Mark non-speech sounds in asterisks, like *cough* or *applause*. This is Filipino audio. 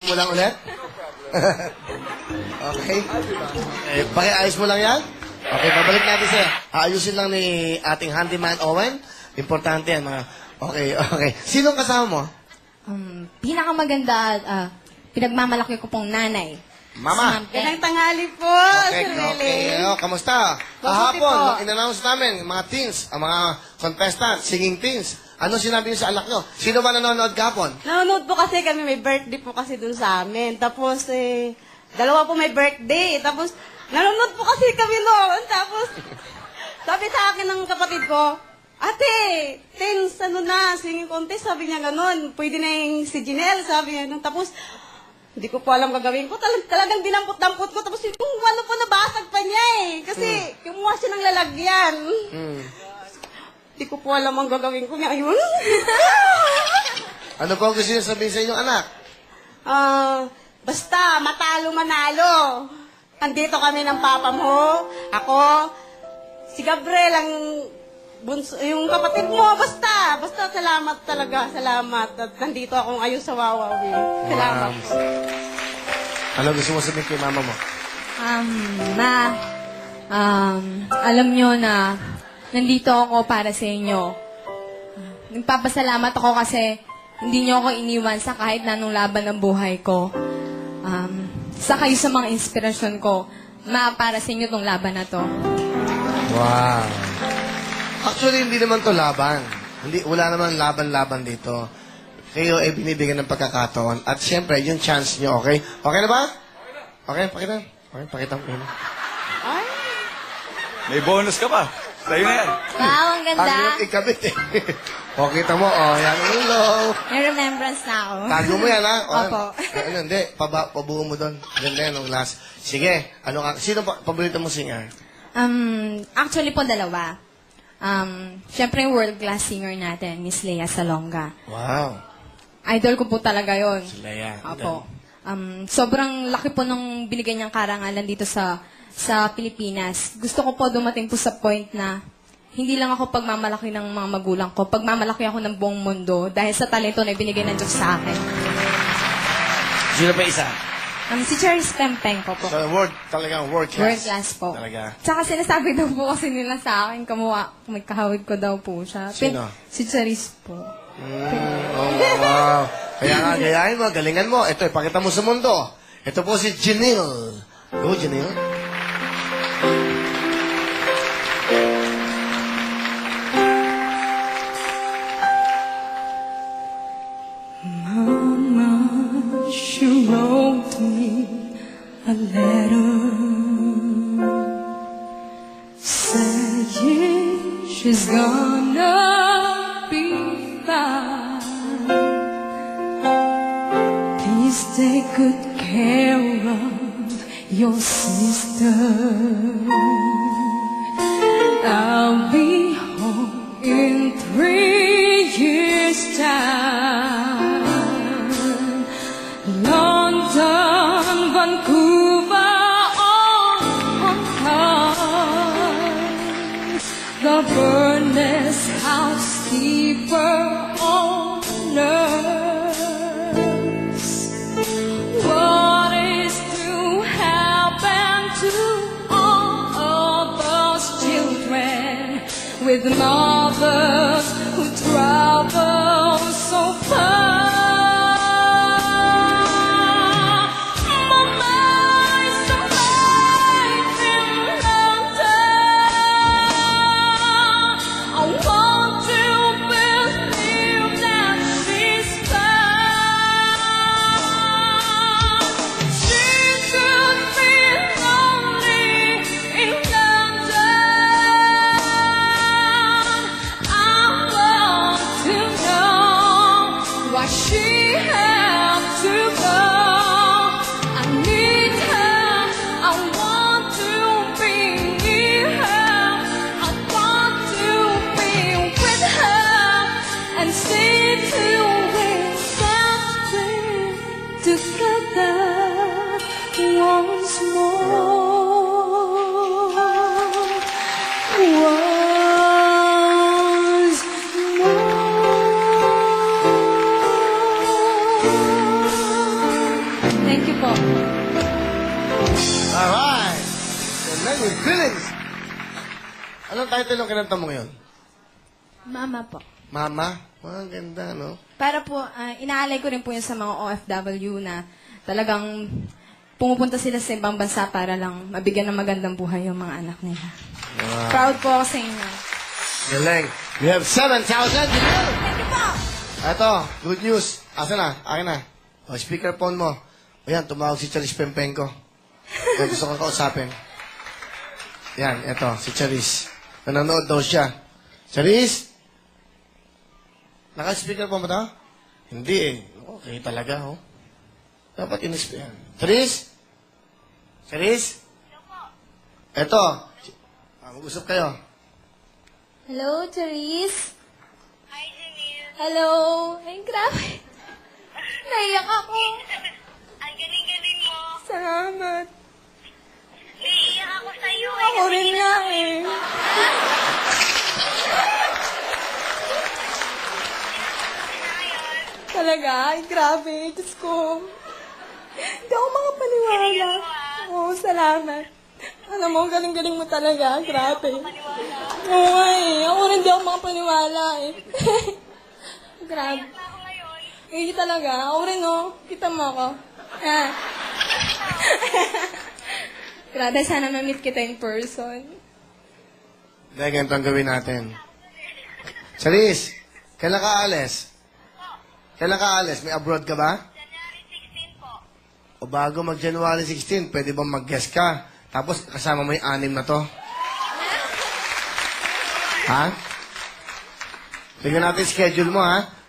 mo lang ulit? *laughs* okay. Eh, pakiayos mo lang yan? Okay, babalik natin sa Aayusin lang ni ating handyman Owen. Importante yan, mga... Okay, okay. Sinong kasama mo? Um, pinakamaganda, ah, pinagmamalaki ko pong nanay. Mama. Si Ma'am. Ganang tanghali po, Okay, Sir okay. Willie. Oh, kamusta? Mabuti Kahapon, po. nung in-announce namin, mga teens, ang mga contestant, singing teens. Ano sinabi niyo sa anak niyo? Sino ba nanonood kahapon? Nanonood po kasi kami, may birthday po kasi dun sa amin. Tapos, eh, dalawa po may birthday. Tapos, nanonood po kasi kami noon. Tapos, *laughs* sabi sa akin ng kapatid ko, Ate, tens, ano na, singing contest, sabi niya ganun. Pwede na yung si Janelle, sabi niya. ganun. Tapos, hindi ko po alam gagawin ko. Talag, talagang dinampot-dampot ko. Tapos yung ano po, nabasag pa niya eh. Kasi, kumuha siya ng lalagyan. Hmm. Hindi ko po alam ang gagawin ko ngayon. Ano po ang gusto niyo sabihin sa inyong anak? Ah, basta, matalo manalo. Andito kami ng papa mo, ako, si Gabriel ang bunso, yung kapatid mo, basta, basta salamat talaga, salamat. At nandito akong ayos sa Wawawi. Salamat. Ano gusto mo sabihin kay mama mo? Um, ma, um, alam nyo na nandito ako para sa inyo. Nagpapasalamat ako kasi hindi nyo ako iniwan sa kahit na anong laban ng buhay ko. Um, sa kayo sa mga inspirasyon ko. Ma, para sa inyo tong laban na to. Wow. Actually, hindi naman to laban. Hindi, wala naman laban-laban dito. Kayo ay binibigyan ng pagkakataon. At siyempre, yung chance nyo, okay? Okay na ba? Okay, pakita. Okay, pakita mo. Ay, May bonus ka pa. Sa'yo na yan. Wow, ang Ang ganda. yung ikabit eh. o, kita mo, oh, yan, ulo. May remembrance na ako. Tago mo yan, ha? O, Opo. Ano, hindi, paba, pabuo mo doon. Ganda yan, ang last. Sige, ano ka, sino pa, paborito mo singer? Um, actually po dalawa. Um, Siyempre yung world-class singer natin, Miss Lea Salonga. Wow. Idol ko po talaga yon. Sila yan. Apo. Um, sobrang laki po nung binigay niyang karangalan dito sa sa Pilipinas. Gusto ko po dumating po sa point na hindi lang ako pagmamalaki ng mga magulang ko, pagmamalaki ako ng buong mundo dahil sa talento na ibinigay ng Diyos sa akin. Sino pa isa? Um, si Charis Pempenko po. So, word, talagang world class. World class po. Talaga. Tsaka sinasabi daw po kasi nila sa akin, kamuha, may ko daw po siya. Pin- Sino? Si Charis po. Mm, oh, wow. Kaya nga, gayahin mo, galingan mo. Ito, ipakita mo sa mundo. Ito po si Janelle. Go, Janelle. Letter saying she's gonna be fine. Please take good care of your sister. I'll be home in three years' time. London, Vancouver, The furnace housekeeper. What is to happen to all of children with mothers more. Once more. Thank you po. Alright. So, now your feelings. Anong title ng kinanta mo ngayon? Mama po. Mama? Ang ganda, no? Para po, ah, inaalay ko rin po yun sa mga OFW na talagang pumupunta sila sa ibang bansa para lang mabigyan ng magandang buhay yung mga anak nila. Proud po ako sa inyo. Galing. We have 7,000 to go. Ito, good news. Asa na? Akin na. O, speakerphone mo. O yan, tumawag si Charis Pempenko. Yan, gusto kong kausapin. Yan, ito, si Charis. Nanonood daw siya. Charis? Naka-speakerphone ba ito? Hindi eh. Okay talaga, oh. Dapat in-speak. Charis? Charis? Ito. Ah, mag-usap kayo. Hello, Therese? Hi, Hello. Ay, grabe. *laughs* Naiyak ako. *laughs* Ang galing-galing mo. Salamat. Naiiyak ako sa'yo eh. Ako rin nga eh. *laughs* Talaga? Ay, grabe. Diyos ko. Hindi ako makapaniwala. Oo, salamat. Alam mo, galing-galing mo talaga. Grabe. Oo nga eh. Ako rin di ako makapaniwala eh. *laughs* grabe. Eh, talaga. Ako rin, oh. Kita mo ako. Ah. *laughs* grabe, sana ma-meet kita in person. Dahil ganito ang gawin natin. Charis, kailan ka alis? Kailan ka alis? May abroad ka ba? January 16 po. O bago mag-January 16, pwede bang mag-guest ka? Tapos kasama mo yung anim na to? Ha? Tingnan natin schedule mo, ha?